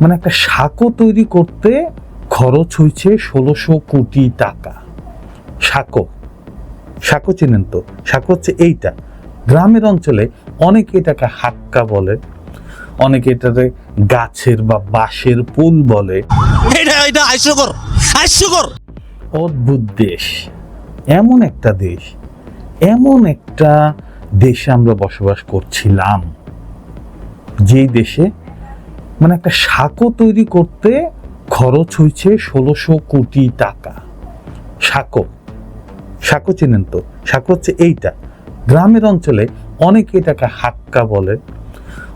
মানে একটা সাঁকো তৈরি করতে খরচ হয়েছে ষোলোশো কোটি টাকা। সাঁকো সাঁকো চেনেন তো? সাঁকো হচ্ছে এইটা। গ্রামের অঞ্চলে অনেকে এটাকে হাক্কা বলে অনেকে এটাতে গাছের বা বাঁশের পুল বলে। এটা এটা হাস্যকর হাস্যকর। অদ্ভুত দেশ। এমন একটা দেশ এমন একটা দেশে আমরা বসবাস করছিলাম। যেই দেশে মানে একটা সাঁকো তৈরি করতে খরচ হয়েছে ষোলোশো কোটি টাকা। সাঁকো সাঁকো চেনেন তো? সাঁকো হচ্ছে এইটা। গ্রামের অঞ্চলে অনেকে এটাকে হাক্কা বলে,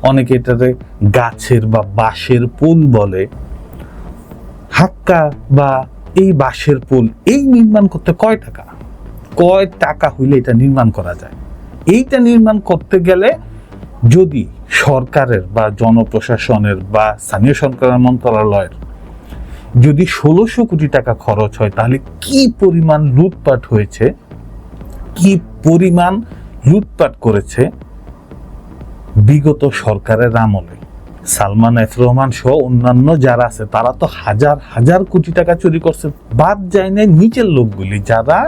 অনেকে এটাতে গাছের বা বাঁশের পুল বলে। হাক্কা বা এই বাঁশের পুল, এই নির্মাণ করতে কয় টাকা? কয় টাকা হইলে এটা নির্মাণ করা যায়? এইটা নির্মাণ করতে গেলে যদি সরকারের বা জনপ্রশাসনের বা স্থানীয় সরকার মন্ত্রণালয়ের যদি ষোলোশো কোটি টাকা খরচ হয়, তাহলে কি পরিমাণ লুটপাট হয়েছে? কি পরিমাণ লুটপাট করেছে বিগত সরকারের আমলে? সালমান এফ রহমান সহ অন্যান্য যারা আছে, তারা তো হাজার হাজার কোটি টাকা চুরি করছে। বাদ যায় না নিচের লোকগুলি, যারা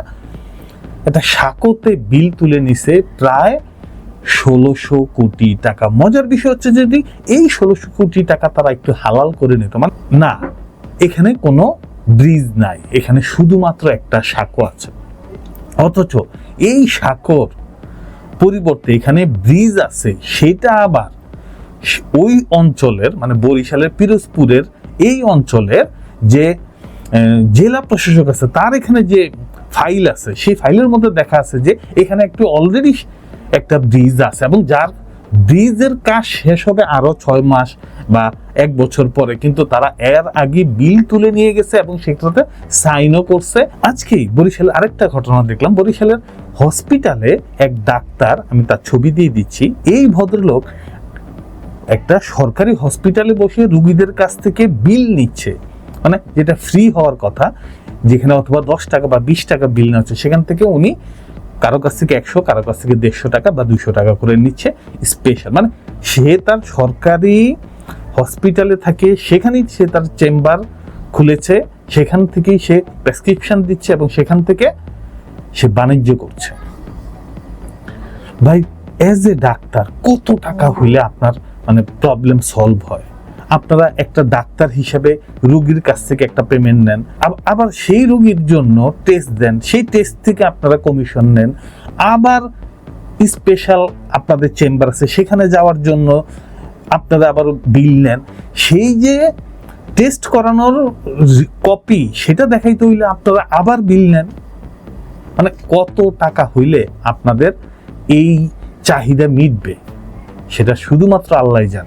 একটা সাকোতে বিল তুলে নিছে প্রায় ষোলোশো কোটি টাকা। মজার বিষয় হচ্ছে যদি এই ষোলোশো কোটি টাকা তারা একটু হালাল করে নিত মানে না, এখানে কোনো ব্রিজ নাই, এখানে শুধুমাত্র একটা সাঁকো আছে। অথচ এই সাঁকোর পরিবর্তে এখানে ব্রিজ আছে, সেটা আবার ওই অঞ্চলের মানে বরিশালের, পিরোজপুরের এই অঞ্চলের যে জেলা প্রশাসক আছে, তার এখানে যে ফাইল আছে, সেই ফাইলের মধ্যে দেখা আছে যে এখানে একটু অলরেডি একটা ব্রিজ আছে এবং যার ব্রিজের কাজ শেষ হবে আরও ছয় মাস বা এক বছর পরে। কিন্তু তারা এর আগে বিল তুলে নিয়ে গেছে এবং সেটাতে সাইনও করছে। আজকেই বরিশালে আরেকটা ঘটনা দেখলাম। বরিশালের হসপিটালে এক ডাক্তার, আমি তার ছবি দিয়ে দিচ্ছি, এই ভদ্রলোক একটা সরকারি হসপিটালে বসে রুগীদের কাছ থেকে বিল নিচ্ছে। মানে যেটা ফ্রি হওয়ার কথা, যেখানে অথবা দশ টাকা বা বিশ টাকা বিল নেওয়া হচ্ছে, সেখান থেকে উনি কারও কাছ থেকে একশো, কারও কাছ থেকে দেড়শো টাকা বা দুশো টাকা করে নিচ্ছে স্পেশাল মানে সে তার সরকারি হসপিটালে থাকে, সেখানেই সে তার চেম্বার খুলেছে, সেখান থেকেই সে প্রেসক্রিপশন দিচ্ছে এবং সেখান থেকে সে বাণিজ্য করছে। ভাই এজ এ ডাক্তার কত টাকা হইলে আপনার মানে প্রবলেম সলভ হয়? আপনারা একটা ডাক্তার হিসেবে রুগীর কাছ থেকে একটা পেমেন্ট নেন। আব- আবার সেই রুগীর জন্য টেস্ট দেন। সেই টেস্ট থেকে আপনারা কমিশন নেন। আবার স্পেশাল আপনাদের চেম্বার আছে, সেখানে যাওয়ার জন্য আপনারা আবার বিল নেন। সেই যে টেস্ট করানোর কপি সেটা দেখাইতে হইলে আপনারা আবার বিল নেন। মানে কত টাকা হইলে আপনাদের এই চাহিদা মিটবে, সেটা শুধুমাত্র আল্লাহ জান।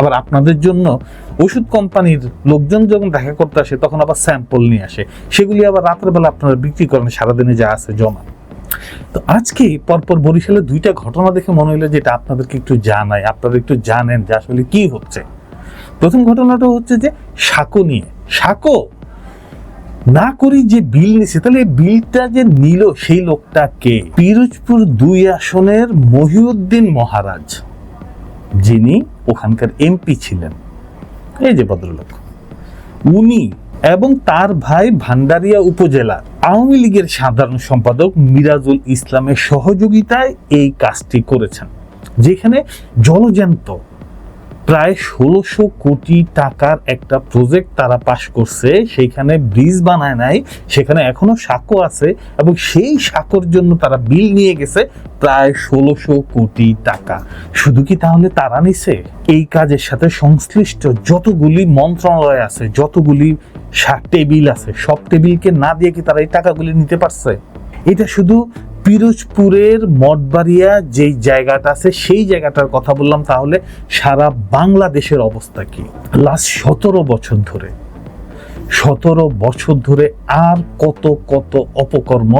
আবার আপনাদের জন্য ওষুধ কোম্পানির লোকজন যখন দেখা করতে আসে, তখন আবার স্যাম্পল নিয়ে আসে। সেগুলি আবার রাতের বেলা আপনারা বিক্রি করেন, সারাদিনে যা আছে জমা। তো আজকে পরপর বরিশালে দুইটা ঘটনা দেখে মনে হলো যেটা আপনাদেরকে একটু জানাই। আপনারা একটু জানেন যে আসলে কি হচ্ছে। প্রথম ঘটনাটা হচ্ছে যে সাঁকো নিয়ে। সাঁকো না করি যে বিল নিছে, তাহলে বিলটা যে নিল সেই লোকটা কে? পিরোজপুর দুই আসনের মহিউদ্দিন মহারাজ। যিনি ওখানকার এমপি ছিলেন। এই যে ভদ্রলোক। উনি এবং তার ভাই ভান্ডারিয়া উপজেলা আওয়ামী লীগের সাধারণ সম্পাদক মিরাজুল ইসলামের সহযোগিতায় এই কাজটি করেছেন, যেখানে জলজ্যান্ত প্রায় ষোলোশো কোটি টাকার একটা প্রজেক্ট তারা পাশ করছে সেইখানে ব্রিজ বানায় নাই, সেখানে এখনও সাঁকো আছে এবং সেই সাঁকোর জন্য তারা বিল নিয়ে গেছে প্রায় ষোলোশো কোটি টাকা। শুধু কি তাহলে তারা নিছে? এই কাজের সাথে সংশ্লিষ্ট যতগুলি মন্ত্রণালয় আছে, যতগুলি টেবিল আছে, সব টেবিলকে না দিয়ে কি তারা এই টাকাগুলি নিতে পারছে? এটা শুধু পিরোজপুরের মঠবাড়িয়া যেই জায়গাটা আছে, সেই জায়গাটার কথা বললাম তাহলে সারা বাংলাদেশের অবস্থা কি? লাস্ট সতেরো বছর ধরে, সতেরো বছর ধরে আর কত কত অপকর্ম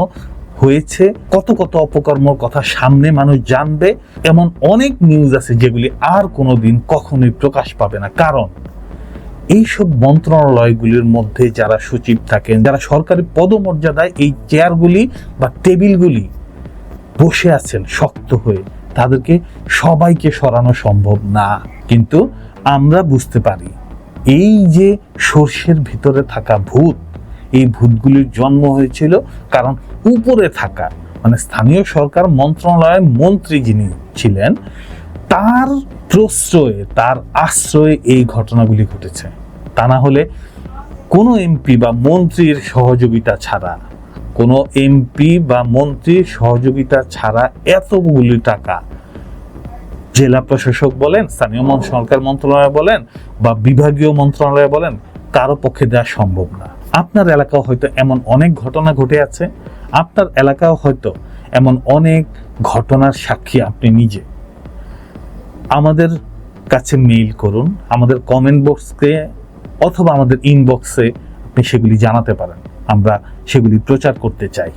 হয়েছে, কত কত অপকর্মর কথা সামনে মানুষ জানবে, এমন অনেক নিউজ আছে যেগুলি আর কোনো দিন কখনোই প্রকাশ পাবে না। কারণ, এইসব মন্ত্রণালয়গুলির মধ্যে যারা সচিব থাকেন, যারা সরকারি পদমর্যাদায় এই চেয়ারগুলি বা টেবিলগুলি বসে আছেন শক্ত হয়ে, তাদেরকে সবাইকে সরানো সম্ভব না। কিন্তু আমরা বুঝতে পারি, এই যে সর্ষের ভিতরে থাকা ভূত এই ভূতগুলির জন্ম হয়েছিল কারণ উপরে থাকা মানে স্থানীয় সরকার মন্ত্রণালয়ের মন্ত্রী যিনি ছিলেন, তার প্রশ্রয়ে, তার আশ্রয়ে এই ঘটনাগুলি ঘটেছে। তা না হলে কোনো এমপি বা মন্ত্রীর সহযোগিতা ছাড়া, কোনো এমপি বা মন্ত্রীর সহযোগিতা ছাড়া এতগুলি টাকা জেলা প্রশাসক বলেন, স্থানীয় সরকার মন্ত্রণালয় বলেন বা বিভাগীয় মন্ত্রণালয় বলেন, কারও পক্ষে দেওয়া সম্ভব না। আপনার এলাকাও হয়তো এমন অনেক ঘটনা ঘটে আছে, আপনার এলাকাও হয়তো এমন অনেক ঘটনার সাক্ষী আপনি নিজে। আমাদের কাছে মেইল করুন, আমাদের কমেন্ট বক্সকে অথবা আমাদের ইনবক্সে আপনি সেগুলি জানাতে পারেন, আমরা সেগুলি প্রচার করতে চাই।